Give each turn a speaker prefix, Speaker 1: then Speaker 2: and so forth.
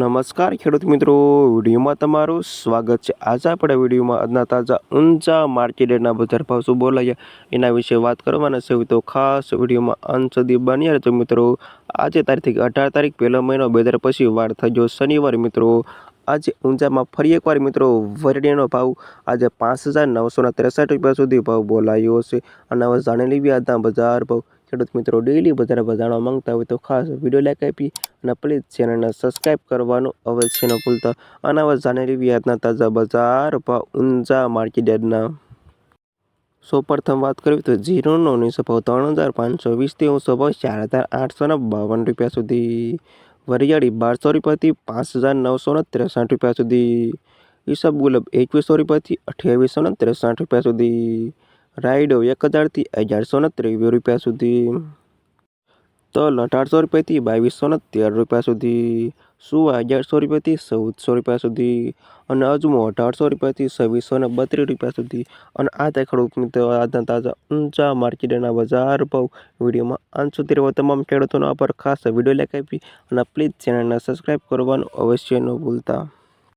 Speaker 1: નમસ્કાર ખેડૂત મિત્રો, વિડીયોમાં તમારું સ્વાગત છે. આજે આપણે વિડીયોમાં આજના તાજા ઊંચા માર્કેટના બજાર ભાવ શું બોલાયા એના વિશે વાત કરવાના છે. તો ખાસ વિડીયોમાં અંત સુધી બન્યા રહેજો મિત્રો. આજે તારીખ અઢાર તારીખ પહેલો મહિનો બે હજાર પછી વાર થયો શનિવાર મિત્રો. આજે ઊંચામાં ફરી એકવાર મિત્રો વરડીનો ભાવ આજે પાંચ હજાર નવસો ત્રેસઠ રૂપિયા સુધી ભાવ બોલાયો છે. અને હવે જાણી લેવી આજના બજાર ભાવ. ખેડૂત મિત્રો ડેલી બજાર વધારવા માંગતા હોય તો ખાસ વીડિયો લાઈક આપી અને પ્લીઝ ચેનલને સબસ્ક્રાઈબ કરવાનું અવશ્ય ન ભૂલતા. અને હવે જાણી લેવી તાજા બજાર ભાવ ઊંઝા માર્કેટ યાર્ડના. સૌ પ્રથમ વાત કરવી તો જીરોનો નીચો ભાવ ત્રણ હજાર પાંચસો વીસથી ઊંચો ભાવ ચાર હજાર આઠસો ને બાવન રૂપિયા સુધી. વરિયાળી બારસો રૂપિયાથી પાંચ હજાર નવસો ને ત્રેસઠ રૂપિયા સુધી. ઈસબ ગુલાબ એકવીસો રૂપિયાથી અઠ્યાવીસો ને ત્રેસઠ રૂપિયા સુધી. રાયડો એક હજારથી અગિયારસો ને ત્રેવીસ રૂપિયા સુધી. તલ અઢારસો રૂપિયાથી બાવીસો ને તેર રૂપિયા સુધી. સુવા અગિયારસો રૂપિયાથી ચૌદસો રૂપિયા સુધી. અને અજમો અઢારસો રૂપિયાથી છવ્વીસો ને બત્રીસ રૂપિયા સુધી. અને આ તે ખેડૂત મિત્રો આજના તાજા ઊંચા માર્કેટના બજાર ભાવ વિડીયોમાં અંત સુધી રહેવા તમામ ખેડૂતોનો આભાર. ખાસ વીડિયો લેખ આપી અને પ્લીઝ ચેનલને સબસ્ક્રાઈબ કરવાનું અવશ્ય ન ભૂલતા.